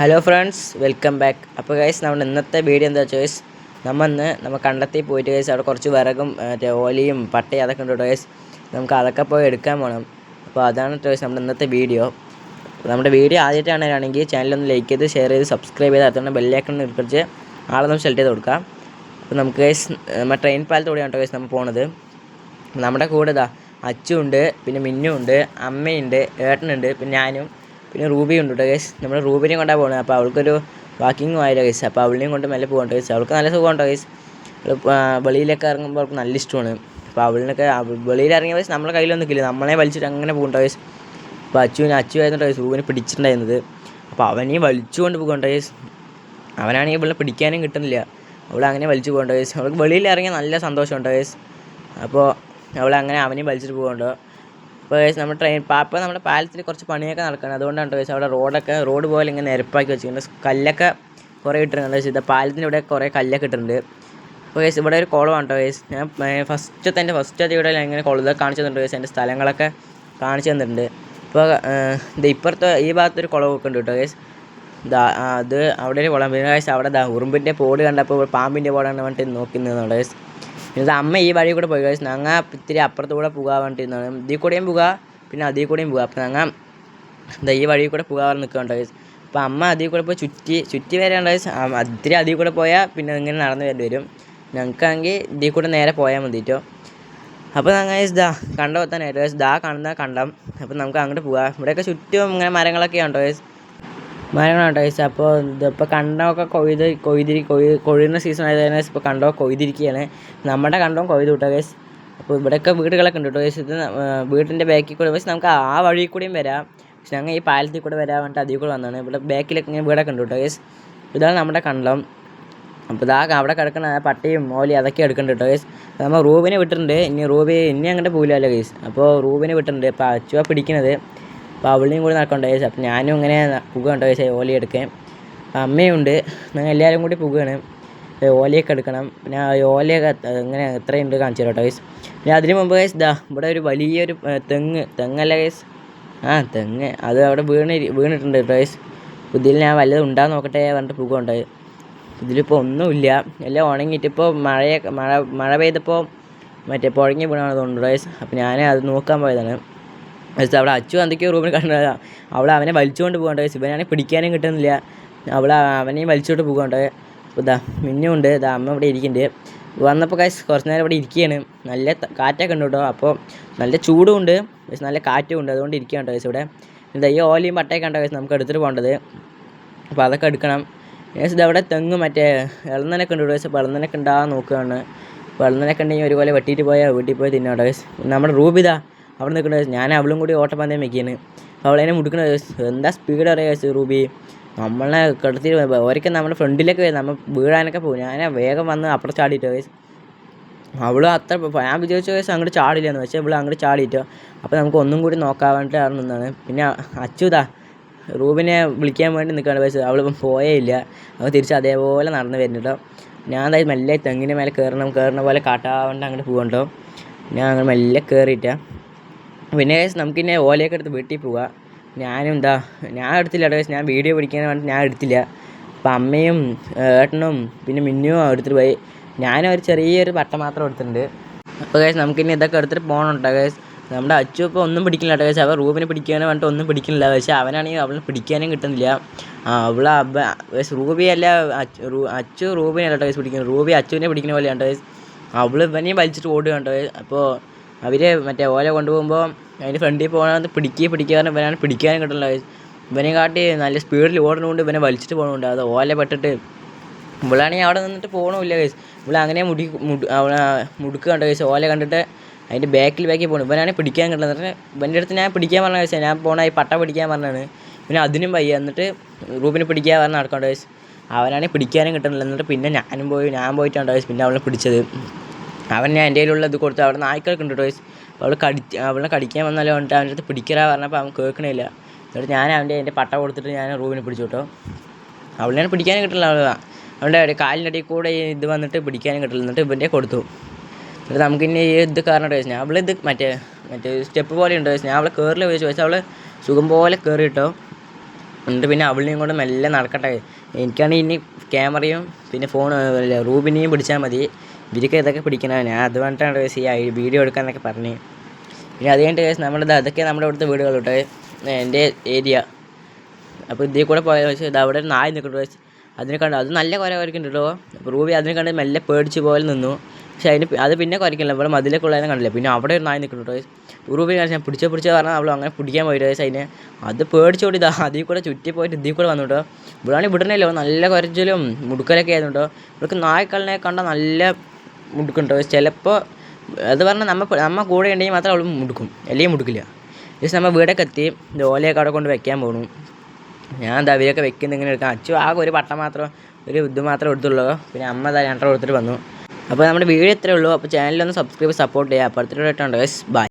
Hello friends welcome back അപ്പോൾ guys നമ്മുടെ ഇന്നത്തെ വീഡിയോ എന്താ ചോയ്സ് നമ്മൾ ഇന്ന് നമ്മൾ കണ്ടെത്തി പോയിട്ട് ഗൈസ് അവിടെ കുറച്ച് വിറകും മറ്റേ ഓലിയും പട്ടയും അതൊക്കെ ഉണ്ട് ഗൈസ് നമുക്ക് അതൊക്കെ പോയി എടുക്കാൻ പോകണം അപ്പോൾ അതാണ് ചോയ്സ് നമ്മുടെ ഇന്നത്തെ വീഡിയോ നമ്മുടെ വീഡിയോ ആദ്യമായിട്ടാണെങ്കിൽ ചാനലൊന്ന് ലൈക്ക് ചെയ്ത് ഷെയർ ചെയ്ത് സബ്സ്ക്രൈബ് ചെയ്ത് അടുത്തുള്ള ബെല്ലൈക്കൺ കുറിച്ച് ആളൊന്നും സെലക്ട് ചെയ്ത് കൊടുക്കാം. അപ്പോൾ നമുക്ക് ഗൈസ് നമ്മുടെ ട്രെയിൻ പാലത്തൂടെയാണ് കേട്ടോ ഗൈസ് നമ്മൾ പോണത്. നമ്മുടെ കൂടെ ഇതാ അച്ചുണ്ട് പിന്നെ മിന്നുണ്ട് അമ്മയുണ്ട് ഏട്ടനുണ്ട് പിന്നെ ഞാനും. പിന്നെ റൂബി ഉണ്ട് ഗൈസ് നമ്മൾ റൂബിനെയും കൊണ്ടാണ് പോകുന്നത് അപ്പോൾ അവൾക്കൊരു വാക്കിങ്ങും ആയില്ല ഗൈസ് അപ്പോൾ അവളിനെയും കൊണ്ട് മെല്ലെ പോകണ്ട ഗൈസ് അവൾക്ക് നല്ല സുഖമുണ്ടോ ഗൈസ് വെളിയിലൊക്കെ ഇറങ്ങുമ്പോൾ അവൾക്ക് നല്ല ഇഷ്ടമാണ്. അപ്പോൾ അവളിനൊക്കെ അവ- വെളിയിൽ ഇറങ്ങിയ വയസ്സ് നമ്മളെ കയ്യിലൊന്നും നിൽക്കില്ല നമ്മളെ വലിച്ചിട്ട് അങ്ങനെ പോകുന്നുണ്ടോ കേസ് അപ്പോൾ അച്ചുവിന് അച്ചു ആയിരുന്നു ഗൈസ് റൂബിനെ പിടിച്ചിട്ടുണ്ടായിരുന്നത്. അപ്പോൾ അവനെയും വലിച്ചുകൊണ്ട് പോകണ്ട കേസ് അവനാണെങ്കിൽ ഇവളെ പിടിക്കാനും കിട്ടുന്നില്ല. അവൾ അങ്ങനെ വലിച്ചു പോകണ്ട കേസ് അവൾക്ക് വെളിയിൽ ഇറങ്ങിയ നല്ല സന്തോഷമുണ്ട് കേസ് അപ്പോൾ അവളങ്ങനെ അവനെയും വലിച്ചിട്ട് അപ്പോൾ ഗൈസ് നമ്മുടെ ട്രെയിൻ പാപ്പ നമ്മുടെ പാലത്തിൽ കുറച്ച് പണിയൊക്കെ നടക്കുന്നത് അതുകൊണ്ടാണ് ഗൈസ് അവിടെ റോഡൊക്കെ റോഡ് പോലെ ഇങ്ങനെ നിരപ്പാക്കി വെച്ചിട്ടുണ്ട് കല്ലൊക്കെ കുറേ ഇട്ടിട്ടുണ്ട് ഗൈസ് ഇത് പാലത്തിന്റെ ഇവിടെ കുറേ കല്ലൊക്കെ ഇട്ടിട്ടുണ്ട്. അപ്പോൾ ഇവിടെ ഒരു കുളമാണ് കേട്ടോ ഗൈസ് ഞാൻ ഫസ്റ്റത്തെ എന്റെ ഫസ്റ്റത്തെ ഇവിടെ ഇങ്ങനെ കുളം ഇതൊക്കെ കാണിച്ചു തന്നിട്ടുണ്ട് ഗൈസ് എന്റെ സ്ഥലങ്ങളൊക്കെ കാണിച്ചു തന്നിട്ടുണ്ട്. ഇപ്പോൾ ഇത് ഇപ്പുറത്തെ ഈ ഭാഗത്തൊരു കുളമൊക്കെ ഉണ്ട് കേട്ടോ ഗൈസ് ദാ അത് അവിടെ ഒരു കുളം. പിന്നെ അവിടെ ദാ ഉറുമ്പിന്റെ പോട് കണ്ടപ്പോൾ പാമ്പിന്റെ പോടാണ് വേണ്ടി നോക്കി നിന്നുണ്ട് ഇത് അമ്മ ഈ വഴി കൂടെ പോയി കഴിച്ചു ഞങ്ങൾ ഇത്തിരി അപ്പുറത്ത് കൂടെ പോകാൻ വേണ്ടിയിരുന്നു ഇതിൽ കൂടെയും പോകാം പിന്നെ അതിൽ കൂടെയും പോകാം. അപ്പോൾ ഞങ്ങൾ എന്താ ഈ വഴി കൂടെ പോകാൻ നിൽക്കുന്നുണ്ട് ഗൈസ് അപ്പോൾ അമ്മ അതിൽ കൂടെ പോയി ചുറ്റി ചുറ്റി വരാണ്ട് ഇത്തിരി അതിൽ കൂടെ പോയാൽ പിന്നെ ഇങ്ങനെ നടന്ന് വരേണ്ടി വരും. ഞങ്ങൾക്കാണെങ്കിൽ ഇതിൽ കൂടെ നേരെ പോയാൽ മതിട്ടോ അപ്പോൾ ഞങ്ങൾ ഇതാ കണ്ടം എത്താനായിട്ട് ഗൈസ് ദാ കാണുന്ന കണ്ടം. അപ്പോൾ നമുക്ക് അങ്ങോട്ട് പോകാം. ഇവിടെയൊക്കെ ചുറ്റും ഇങ്ങനെ മരങ്ങളൊക്കെ ഉണ്ടോ മരങ്ങളാണ് ഗൈസ് അപ്പോൾ ഇതിപ്പോൾ കണ്ടമൊക്കെ കൊയ്ത് കൊയ്തിരി കൊയ് കൊഴിയുന്ന സീസൺ ആയതിനാൽ ഇപ്പോൾ കണ്ടം കൊയ്തിരിക്കുകയാണ് നമ്മുടെ കണ്ടവും കൊയ്ത് വിട്ടോ ഗൈസ് അപ്പോൾ ഇവിടെയൊക്കെ വീടുകളൊക്കെ ഉണ്ട് കേട്ടോ ഗൈസ് ഇത് വീടിന്റെ ബാക്കിൽ കൂടെ പക്ഷേ നമുക്ക് ആ വഴി കൂടിയും വരാം. പക്ഷെ ഞങ്ങൾ ഈ പാലത്തിൽ കൂടെ വരാൻ വേണ്ടിയിട്ട് അതിൽ കൂടെ വന്നതാണ്. ഇവിടെ ബാക്കിലൊക്കെ ഇങ്ങനെ വീടൊക്കെ ഉണ്ട് കേട്ടോ ഗൈസ് ഇതാണ് നമ്മുടെ കണ്ടം. അപ്പോൾ ഇതാ അവിടെ കിടക്കുന്ന പട്ടിയും മോലി അതൊക്കെ എടുക്കുന്നുണ്ട് കേട്ടോ ഗൈസ് നമ്മൾ റൂബിനെ വിട്ടിട്ടുണ്ട്. ഇനി റൂബി ഇനി അങ്ങോട്ട് പോകില്ലല്ലോ ഗൈസ് അപ്പോൾ റൂബിനെ വിട്ടിട്ടുണ്ട്. അപ്പോൾ അച്ചുവാ പിടിക്കണത് അപ്പോൾ അവളെയും കൂടി നടക്കണ്ട ചോദിച്ചു അപ്പം ഞാനും ഇങ്ങനെ പുകണ്ടോ ചോദിച്ചാൽ ഓലി എടുക്കാൻ അപ്പം അമ്മയുണ്ട്. ഞങ്ങൾ എല്ലാവരും കൂടി പുകയാണ് ഓലയൊക്കെ എടുക്കണം. പിന്നെ ഓലയൊക്കെ ഇങ്ങനെ എത്രയുണ്ട് കാണിച്ചു തരാം കേട്ടോ ഗൈസ് പിന്നെ അതിന് മുമ്പ് ഗൈസ് ഇതാ ഇവിടെ ഒരു വലിയൊരു തെങ്ങ് തെങ്ങല്ല ഗൈസ് ആ തെങ്ങ്. അത് അവിടെ വീണ് വീണിട്ടുണ്ട് കേട്ടോ ഗൈസ് ഇതിൽ ഞാൻ വല്ലതും ഉണ്ടാകാൻ നോക്കട്ടെ പറഞ്ഞിട്ട് പുക ഉണ്ടായി ഇതിലിപ്പോൾ ഒന്നുമില്ല. എല്ലാം ഉണങ്ങിയിട്ട് ഇപ്പോൾ മഴയൊക്കെ മഴ മഴ പെയ്തപ്പോൾ മറ്റേ പുഴങ്ങി വീണാണ് തോന്നുന്നു ഗൈസ് അപ്പോൾ ഞാൻ അത് നോക്കാൻ പോയതാണ്. ഗൈസ് അവിടെ അച്ചു എന്തൊക്കെയോ റൂമിൽ കണ്ടതാണ് അവൾ അവനെ വലിച്ചുകൊണ്ട് പോകണ്ടേ ശിവനാണെ പിടിക്കാനും കിട്ടുന്നില്ല. അവൾ അവനെയും വലിച്ചുകൊണ്ട് പോകണ്ടേ ഇതാ മിന്നുണ്ട് ഇതാ അമ്മ ഇവിടെ ഇരിക്കുന്നുണ്ട്. വന്നപ്പോൾ കാശ് കുറച്ച് നേരം ഇവിടെ ഇരിക്കുകയാണ്. നല്ല കാറ്റൊക്കെ ഉണ്ട് കേട്ടോ. അപ്പോൾ നല്ല ചൂടും ഉണ്ട്. പക്ഷെ നല്ല കാറ്റും ഉണ്ട്. അതുകൊണ്ട് ഇരിക്കുകയാണ് കേസ് ഇവിടെ. എന്താ ഈ ഓലയും പട്ടയൊക്കെ ഉണ്ടോ കേസ് നമുക്ക് എടുത്തിട്ട് പോകേണ്ടത്. അപ്പോൾ അതൊക്കെ എടുക്കണം. ഏകദേശം ഇത് അവിടെ തെങ്ങ് മറ്റേ ഇളന്നനൊക്കെ ഉണ്ട് കേസ് ഇളന്നനൊക്കെ ഉണ്ടാകാൻ നോക്കുകയാണ്. ഇളന്നനൊക്കെ ഉണ്ടെങ്കിൽ ഒരുപോലെ വെട്ടിയിട്ട് പോയാൽ വീട്ടിൽ പോയി തിന്നാം കേസ് നമ്മുടെ റൂബിത അവിടെ നിൽക്കണ ഞാൻ അവളും കൂടി ഓട്ടപ്പന്തയം വെക്കിയാണ് അപ്പോൾ അവളതിനെ മുടുക്കണ എന്താ സ്പീഡ് അറിയാം റൂബി? നമ്മളെ കിടത്തി ഓരൊക്കെ നമ്മുടെ ഫ്രണ്ടിലേക്ക് വരും നമ്മൾ വീഴാനൊക്കെ പോകും. ഞാൻ വേഗം വന്ന് അപ്പുറം ചാടിയിട്ട് വയസ്സ് അവളും അത്ര ഞാൻ വിചാരിച്ച കേസ് അങ്ങോട്ട് ചാടില്ലെന്ന് പക്ഷേ ഇവൾ അങ്ങോട്ട് ചാടിയിട്ടോ. അപ്പോൾ നമുക്ക് ഒന്നും കൂടി നോക്കാൻ വേണ്ടിയിട്ട് അവിടെ പിന്നെ അച്ചുതാ റൂബിനെ വിളിക്കാൻ വേണ്ടി നിൽക്കുകയാണ് പക്ഷേ അവൾ പോയേ ഇല്ല. അവൾ തിരിച്ച് അതേപോലെ നടന്ന് വരുന്നുണ്ടോ ഞാൻ അതായത് മെല്ലെ തെങ്ങിന് മേലെ കയറണം കയറുന്ന പോലെ കാട്ടാവേണ്ട അങ്ങോട്ട് പോകണ്ടോ ഞാൻ അങ്ങനെ മെല്ലെ കയറിയിട്ടാ പിന്നെ ഗൈസ് നമുക്ക് ഇന്നെ ഓലയൊക്കെ എടുത്ത് വീട്ടിൽ പോവാം. ഞാനും എന്താ ഞാൻ എടുത്തില്ല കേട്ടോ ഞാൻ വീഡിയോ പിടിക്കാൻ വേണ്ടി ഞാൻ എടുത്തില്ല. അപ്പം അമ്മയും ഏട്ടനും പിന്നെ മിന്നുവും എടുത്തിട്ട് പോയി. ഞാനും ഒരു ചെറിയൊരു പട്ട മാത്രം എടുത്തിട്ടുണ്ട്. അപ്പോൾ കേസ് നമുക്കിനി ഇതൊക്കെ എടുത്തിട്ട് പോകണം കേട്ടോ കേസ് നമ്മുടെ അച്ചു ഇപ്പോൾ ഒന്നും പിടിക്കില്ല കേട്ടോ പക്ഷേ അവൻ റൂബിനെ പിടിക്കാനും വേണ്ടിയിട്ട് ഒന്നും പിടിക്കുന്നില്ല പക്ഷേ അവനാണെങ്കിൽ അവളെ പിടിക്കാനും കിട്ടുന്നില്ല. കേസ് റൂബി അല്ല അച്ചു റൂബിനെ കേട്ടോ പിടിക്കുന്നത്. റൂബി അച്ചുവിനെ പിടിക്കുന്ന പോലെയാണ് കേട്ടോ അവൾ ഇവനെയും വലിച്ചിട്ട് ഓടുകയാണ് കേട്ടോ അപ്പോൾ അവർ മറ്റേ ഓല കൊണ്ടുപോകുമ്പോൾ അതിന്റെ ഫ്രണ്ടിൽ പോകണമെന്ന് പിടിക്കുക പറഞ്ഞാൽ ഇവനാണ് പിടിക്കാനും കിട്ടില്ല ഇവനെ കാട്ടി നല്ല സ്പീഡിൽ ഓടുന്നതുകൊണ്ട് ഇവനെ വലിച്ചിട്ട് പോകണമുണ്ട് അത് ഓല പെട്ടിട്ട്. ഇവളാണെങ്കിൽ അവിടെ നിന്നിട്ട് പോകണമില്ല കേസ് ഇവിടെ അങ്ങനെ മുടി മുടുക്ക് കണ്ട കേസ് ഓല കണ്ടിട്ട് അതിന്റെ ബാക്കിൽ ബാക്കിൽ പോകണം ഇവനാണെങ്കിൽ പിടിക്കാൻ കിട്ടുന്നത് എന്നിട്ട് ഇവന്റെ അടുത്ത് ഞാൻ പിടിക്കാൻ പറഞ്ഞ കേസ് ഞാൻ പോണ ഈ പട്ട പിടിക്കാൻ പറഞ്ഞാണ്. പിന്നെ അതിനും വയ്യ. എന്നിട്ട് റൂബിനെ പിടിക്കാൻ പറഞ്ഞ് നടക്കണ്ട കേസ് അവനാണെങ്കിൽ പിടിക്കാനും കിട്ടണില്ല. എന്നിട്ട് പിന്നെ ഞാനും പോയി ഞാൻ പോയിട്ടാണ് കേസ് പിന്നെ അവളെ പിടിച്ചത്. അവൻ ഞാൻ എന്റെ കയ്യിലുള്ള ഇത് കൊടുത്തു അവിടെ നായ്ക്കളൊക്കെ ഉണ്ട് ടോയ്സ് അവൾ കടി അവളെ കടിക്കാൻ വന്നാലും അവന്റെ അവന്റെ അടുത്ത് പിടിക്കറാ പറഞ്ഞപ്പോൾ അവൻ കേൾക്കണില്ല. എന്നിട്ട് ഞാൻ അവന്റെ എന്റെ പട്ട കൊടുത്തിട്ട് ഞാൻ റൂമിനെ പിടിച്ചു കേട്ടോ. അവളെ പിടിക്കാനും കിട്ടില്ല അവൾ. അവന്റെ ഒരു കാലിന്റെ അടിയിൽ കൂടെ ഇത് വന്നിട്ട് പിടിക്കാനും കിട്ടില്ല എന്നിട്ട് ഇവന്റെ കൊടുത്തു. എന്നിട്ട് നമുക്കിനി ഈ ഇത് കാരണം ടോയ്സ് ഞാൻ അവളിത് മറ്റേ മറ്റേ സ്റ്റെപ്പ് പോലെ ഉണ്ട് ഞാൻ അവളെ കയറിൽ പോയി ചോദിച്ചാൽ അവൾ സുഖം പോലെ കയറി കേട്ടോ. എന്നിട്ട് പിന്നെ അവളിനെയും കൊണ്ട് മെല്ലെ നടക്കട്ടെ. എനിക്കാണെങ്കിൽ ഇനി ക്യാമറയും പിന്നെ ഫോൺ റൂബിനെയും പിടിച്ചാൽ മതി. ഇവർക്ക് ഇതൊക്കെ പിടിക്കണം ഞാൻ അത് പറഞ്ഞിട്ടാണ് ഗൈസ് ഈ വീഡിയോ എടുക്കാനൊക്കെ പറഞ്ഞ്. പിന്നെ അത് കഴിഞ്ഞിട്ട് ഗൈസ് നമ്മുടെ അതൊക്കെ നമ്മുടെ ഇവിടുത്തെ വീടുകൾ കേട്ടോ. എന്റെ ഏരിയ അപ്പോൾ ഇതിൽ കൂടെ പോയ വെച്ച് ഇത് അവിടെ ഒരു നായ നിൽക്കുന്നുണ്ട് ഗൈസ് അതിനെ കണ്ട് അത് നല്ല കുര കുരക്കുന്നുണ്ട് കേട്ടോ. അപ്പോൾ റൂബി അതിനെ കണ്ട് മെല്ലെ പേടിച്ച് പോലെ നിന്നു. പക്ഷേ അതിന് അത് പിന്നെ കുരക്കില്ല ഇവിടെ മതിലൊക്കെ ഉള്ളതിനെ കണ്ടില്ല? പിന്നെ അവിടെ ഒരു നായ നിൽക്കുന്നുണ്ട് ഗൈസ് റൂബി ഞാൻ പിടിച്ചോ പിടിച്ചോ പറഞ്ഞാൽ അവൾ അങ്ങനെ പിടിക്കാൻ പോയിട്ട് ഗൈസ് അതിനെ. അത് പേടിച്ചോടി ഇതാ അതിൽ കൂടെ ചുറ്റി പോയിട്ട് ഇതിൽ കൂടെ വന്നു കേട്ടോ. ഇവിടെയാണെങ്കിൽ വിടണല്ലോ നല്ല കുരച്ചിലും മുടുക്കലൊക്കെ ആയിരുന്നു കേട്ടോ. ഇവർക്ക് നായ്ക്കളിനെ കണ്ടാൽ നല്ല മുടുക്കുണ്ടോ ചിലപ്പോൾ അത് പറഞ്ഞാൽ നമ്മൾ നമ്മൾ കൂടെ ഉണ്ടെങ്കിൽ മാത്രം അവൾ മുടുക്കും. അല്ലെങ്കിൽ മുടുക്കില്ല. ജസ്റ്റ് നമ്മൾ വീടൊക്കെ എത്തി ഓലയൊക്കെ അവിടെ കൊണ്ട് വെക്കാൻ പോകണു ഞാൻ എന്താ അവരൊക്കെ വെക്കുന്ന ഇങ്ങനെ എടുക്കാം അച്ചു ആകെ ഒരു പട്ടം മാത്രം ഒരു ഇത് മാത്രമേ എടുത്തുള്ളൂ. പിന്നെ അമ്മ ഇതാ രണ്ടര കൊടുത്തിട്ട് വന്നു. അപ്പോൾ നമ്മുടെ വീഡിയോ ഇത്രേ ഉള്ളൂ. അപ്പോൾ ചാനലൊന്ന് സബ്സ്ക്രൈബ് സപ്പോർട്ട് ചെയ്യുക അപ്പുറത്തോട്ടാണ് ബൈ